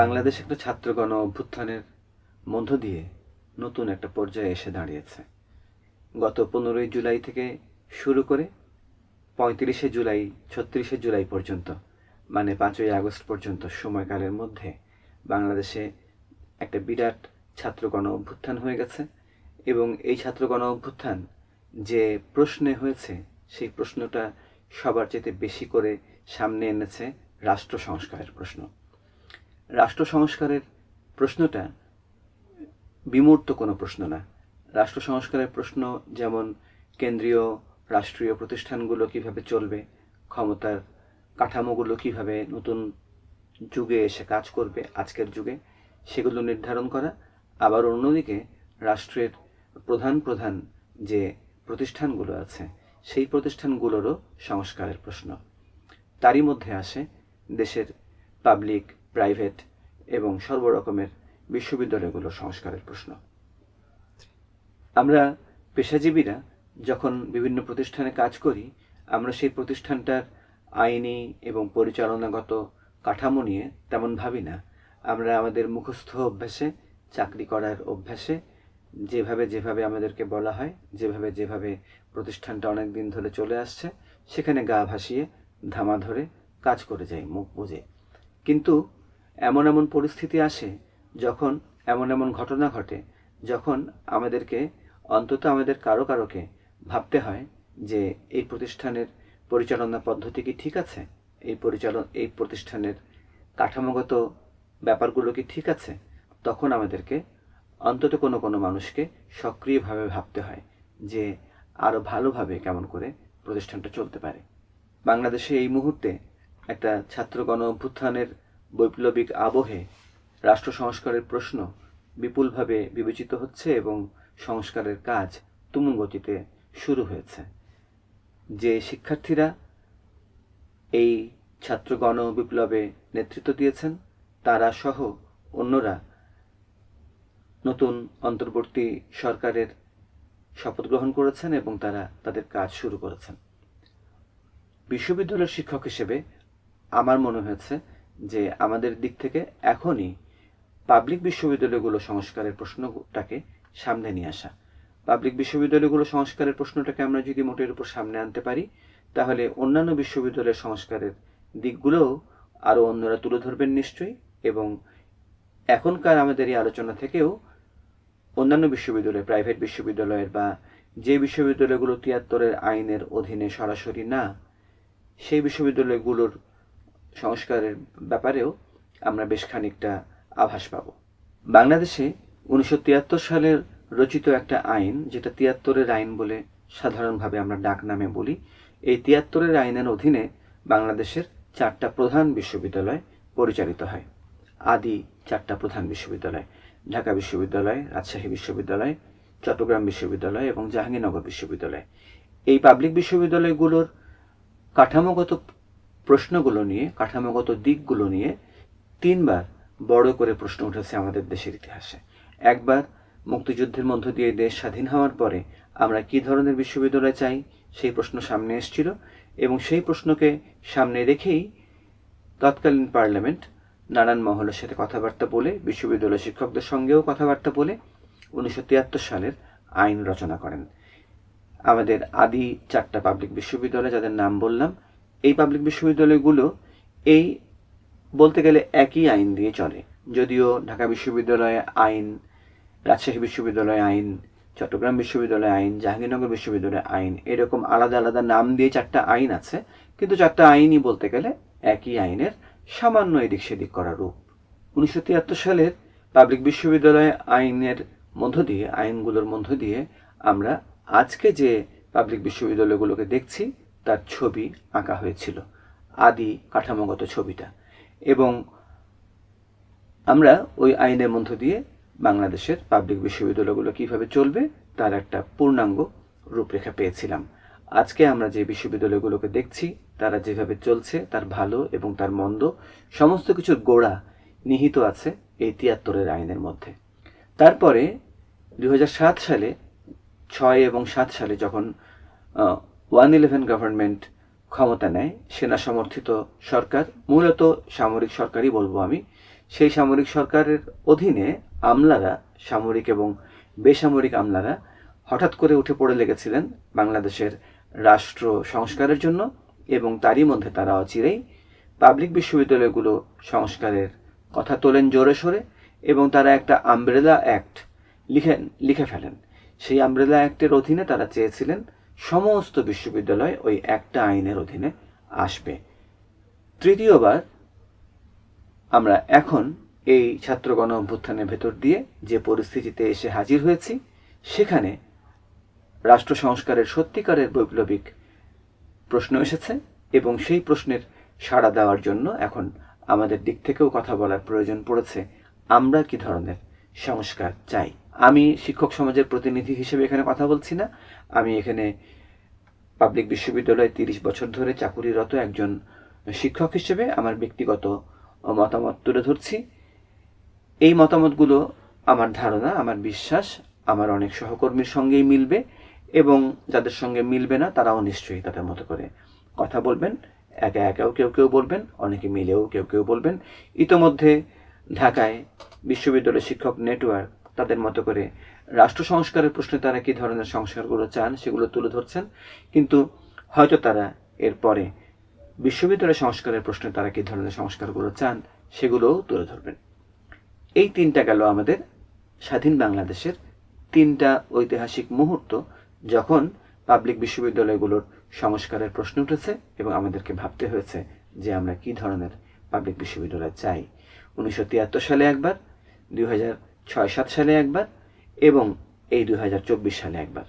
বাংলাদেশ একটা ছাত্র গণ অভ্যুত্থানের মধ্য দিয়ে নতুন একটা পর্যায়ে এসে দাঁড়িয়েছে। গত পনেরোই জুলাই থেকে শুরু করে পঁয়ত্রিশে জুলাই, ছত্রিশে জুলাই পর্যন্ত মানে পাঁচই আগস্ট পর্যন্ত সময়কালের মধ্যে বাংলাদেশে একটা বিরাট ছাত্র গণ অভ্যুত্থান হয়ে গেছে এবং এই ছাত্র গণ অভ্যুত্থান যে প্রশ্নে হয়েছে, সেই প্রশ্নটা সবার চেয়ে বেশি করে সামনে এনেছে রাষ্ট্র সংস্কারের প্রশ্ন। রাষ্ট্র সংস্কারের প্রশ্নটা বিমূর্ত কোনো প্রশ্ন না। রাষ্ট্র সংস্কারের প্রশ্ন যেমন কেন্দ্রীয় রাষ্ট্রীয় প্রতিষ্ঠানগুলো কীভাবে চলবে, ক্ষমতার কাঠামোগুলো কীভাবে নতুন যুগে এসে কাজ করবে, আজকের যুগে, সেগুলো নির্ধারণ করা। আবার অন্যদিকে রাষ্ট্রের প্রধান প্রধান যে প্রতিষ্ঠানগুলো আছে, সেই প্রতিষ্ঠানগুলোরও সংস্কারের প্রশ্ন। তারই মধ্যে আসে দেশের পাবলিক প্রাইভেট এবং সর্বরকমের বিশ্ববিদ্যালয়গুলো সংস্কারের প্রশ্ন। আমরা পেশাজীবীরা যখন বিভিন্ন প্রতিষ্ঠানে কাজ করি, আমরা সেই প্রতিষ্ঠানটার আইনি এবং পরিচালনাগত কাঠামো নিয়ে তেমন ভাবি না। আমরা আমাদের মুখস্থ অভ্যাসে, চাকরি করার অভ্যাসে যেভাবে যেভাবে আমাদেরকে বলা হয়, যেভাবে যেভাবে প্রতিষ্ঠানটা অনেক দিন ধরে চলে আসছে, সেখানে গা ভাসিয়ে ধামা ধরে কাজ করে যাই মুখ বুঝে কিন্তু এমন এমন পরিস্থিতি আসে যখন এমন এমন ঘটনা ঘটে, যখন আমাদেরকে অন্তত আমাদের কারও কারোকে ভাবতে হয় যে এই প্রতিষ্ঠানের পরিচালনা পদ্ধতি কি ঠিক আছে? এই পরিচালন, এই প্রতিষ্ঠানের কাঠামোগত ব্যাপারগুলো কি ঠিক আছে? তখন আমাদেরকে অন্তত কোনো কোনো মানুষকে সক্রিয়ভাবে ভাবতে হয় যে আরও ভালোভাবে কেমন করে প্রতিষ্ঠানটা চলতে পারে। বাংলাদেশে এই মুহূর্তে একটা ছাত্র গণ অভ্যুত্থানের বৈপ্লবিক আবহে রাষ্ট্র সংস্কারের প্রশ্ন বিপুলভাবে বিবেচিত হচ্ছে এবং সংস্কারের কাজ তুমুল গতিতে শুরু হয়েছে। যে শিক্ষার্থীরা এই ছাত্র গণ বিপ্লবে নেতৃত্ব দিয়েছেন, তারা সহ অন্যরা নতুন অন্তর্বর্তী সরকারের শপথ গ্রহণ করেছেন এবং তারা তাদের কাজ শুরু করেছেন। বিশ্ববিদ্যালয়ের শিক্ষক হিসেবে আমার মনে হয়েছে যে আমাদের দিক থেকে এখনই পাবলিক বিশ্ববিদ্যালয়গুলো সংস্কারের প্রশ্নটাকে সামনে নিয়ে আসা। পাবলিক বিশ্ববিদ্যালয়গুলো সংস্কারের প্রশ্নটাকে আমরা যদি মোটের উপর সামনে আনতে পারি, তাহলে অন্যান্য বিশ্ববিদ্যালয়ের সংস্কারের দিকগুলোও আরও অন্যরা তুলে ধরবেন নিশ্চয়ই। এবং এখনকার আমাদের এই আলোচনা থেকেও অন্যান্য বিশ্ববিদ্যালয় প্রাইভেট বিশ্ববিদ্যালয়ের বা যে বিশ্ববিদ্যালয়গুলো তিয়াত্তরের আইনের অধীনে সরাসরি না, সেই বিশ্ববিদ্যালয়গুলোর সংস্কারের ব্যাপারেও আমরা বেশ খানিকটা আভাস পাব। বাংলাদেশে উনিশশো তিয়াত্তর সালের রচিত একটা আইন, যেটা তিয়াত্তরের আইন বলে সাধারণভাবে আমরা ডাক নামে বলি, এই তিয়াত্তরের আইনের অধীনে বাংলাদেশের চারটা প্রধান বিশ্ববিদ্যালয় পরিচালিত হয়। আদি চারটা প্রধান বিশ্ববিদ্যালয়, ঢাকা বিশ্ববিদ্যালয়, রাজশাহী বিশ্ববিদ্যালয়, চট্টগ্রাম বিশ্ববিদ্যালয় এবং জাহাঙ্গীরনগর বিশ্ববিদ্যালয়। এই পাবলিক বিশ্ববিদ্যালয়গুলোর কাঠামোগত প্রশ্নগুলো নিয়ে, কাঠামোগত দিকগুলো নিয়ে তিনবার বড় করে প্রশ্ন উঠেছে আমাদের দেশের ইতিহাসে। একবার মুক্তিযুদ্ধের মধ্য দিয়ে দেশ স্বাধীন হওয়ার পরে আমরা কি ধরনের বিশ্ববিদ্যালয় চাই, সেই প্রশ্ন সামনে এসেছিল এবং সেই প্রশ্নকে সামনে রেখেই তৎকালীন পার্লামেন্ট নানান মহলের সাথে কথাবার্তা বলে বিশ্ববিদ্যালয় শিক্ষকদের সঙ্গেও কথাবার্তা বলে উনিশশো তিয়াত্তর সালের আইন রচনা করেন। আমাদের আদি চারটা পাবলিক বিশ্ববিদ্যালয়, যাদের নাম বললাম এই পাবলিক বিশ্ববিদ্যালয়গুলো এই বলতে গেলে একই আইন দিয়ে চলে। যদিও ঢাকা বিশ্ববিদ্যালয়ে আইন, রাজশাহী বিশ্ববিদ্যালয় আইন, চট্টগ্রাম বিশ্ববিদ্যালয় আইন, জাহাঙ্গীরনগর বিশ্ববিদ্যালয় আইন, এরকম আলাদা আলাদা নাম দিয়ে চারটা আইন আছে, কিন্তু চারটা আইনই বলতে গেলে একই আইনের সামান্য এদিক সেদিক করা রূপ। উনিশশো তিয়াত্তর সালের পাবলিক বিশ্ববিদ্যালয় আইনের মধ্য দিয়ে, আইনগুলোর মধ্য দিয়ে আমরা আজকে যে পাবলিক বিশ্ববিদ্যালয়গুলোকে দেখছি তার ছবি আঁকা হয়েছিল, আদি কাঠামোগত ছবিটা। এবং আমরা ওই আইনের মধ্য দিয়ে বাংলাদেশের পাবলিক বিশ্ববিদ্যালয়গুলো কীভাবে চলবে তার একটা পূর্ণাঙ্গ রূপরেখা পেয়েছিলাম। আজকে আমরা যে বিশ্ববিদ্যালয়গুলোকে দেখছি, তারা যেভাবে চলছে, তার ভালো এবং তার মন্দ, সমস্ত কিছুর গোড়া নিহিত আছে এই তিয়াত্তরের আইনের মধ্যে। তারপরে দু হাজার সাত সালে, ছয় এবং সাত সালে যখন ওয়ান ইলেভেন গভর্নমেন্ট ক্ষমতা নেয়, সেনা সমর্থিত সরকার, মূলত সামরিক সরকারই বলব আমি। সেই সামরিক সরকারের অধীনে আমলারা, সামরিক এবং বেসামরিক আমলারা হঠাৎ করে উঠে পড়ে লেগেছিলেন বাংলাদেশের রাষ্ট্র সংস্কারের জন্য এবং তারই মধ্যে তারা অচিরেই পাবলিক বিশ্ববিদ্যালয়গুলো সংস্কারের কথা তোলেন জোরে সোরে এবং তারা একটা আমব্রেলা অ্যাক্ট লিখেন লিখে ফেলেন। সেই আমব্রেলা অ্যাক্টের অধীনে তারা চেয়েছিলেন সমস্ত বিশ্ববিদ্যালয় ওই একটা আইনের অধীনে আসবে। তৃতীয়বার আমরা এখন এই ছাত্রগণ অভ্যুত্থানের ভেতর দিয়ে যে পরিস্থিতিতে এসে হাজির হয়েছি, সেখানে রাষ্ট্র সংস্কারের সত্যিকারের বৈপ্লবিক প্রশ্ন এসেছে এবং সেই প্রশ্নের সাড়া দেওয়ার জন্য এখন আমাদের দিক থেকেও কথা বলার প্রয়োজন পড়েছে। আমরা কি ধরনের সংস্কার চাই? আমি শিক্ষক সমাজের প্রতিনিধি হিসেবে এখানে কথা বলছি না। আমি এখানে পাবলিক বিশ্ববিদ্যালয়ে তিরিশ বছর ধরে চাকুরিরত একজন শিক্ষক হিসেবে আমার ব্যক্তিগত মতামত তুলে ধরছি। এই মতামতগুলো আমার ধারণা, আমার বিশ্বাস, আমার অনেক সহকর্মীর সঙ্গেই মিলবে এবং যাদের সঙ্গে মিলবে না, তারাও নিশ্চয়ই তাদের মতো করে কথা বলবেন। একা একাও কেউ কেউ বলবেন, অনেকে মিলেও কেউ কেউ বলবেন। ইতোমধ্যে ঢাকায় বিশ্ববিদ্যালয় শিক্ষক নেটওয়ার্ক তাদের মতো করে রাষ্ট্র সংস্কারের প্রশ্নে তারা কী ধরনের সংস্কারগুলো চান সেগুলো তুলে ধরছেন, কিন্তু হয়তো তারা এরপরে বিশ্ববিদ্যালয় সংস্কারের প্রশ্নে তারা কী ধরনের সংস্কারগুলো চান সেগুলোও তুলে ধরবেন। এই তিনটা গেল আমাদের স্বাধীন বাংলাদেশের তিনটা ঐতিহাসিক মুহূর্ত যখন পাবলিক বিশ্ববিদ্যালয়গুলোর সংস্কারের প্রশ্ন উঠেছে এবং আমাদেরকে ভাবতে হয়েছে যে আমরা কি ধরনের পাবলিক বিশ্ববিদ্যালয় চাই। উনিশশো তিয়াত্তর সালে একবার, দুই হাজার ছয় সাত সালে একবার এবং এই দুই হাজার চব্বিশ সালে একবার।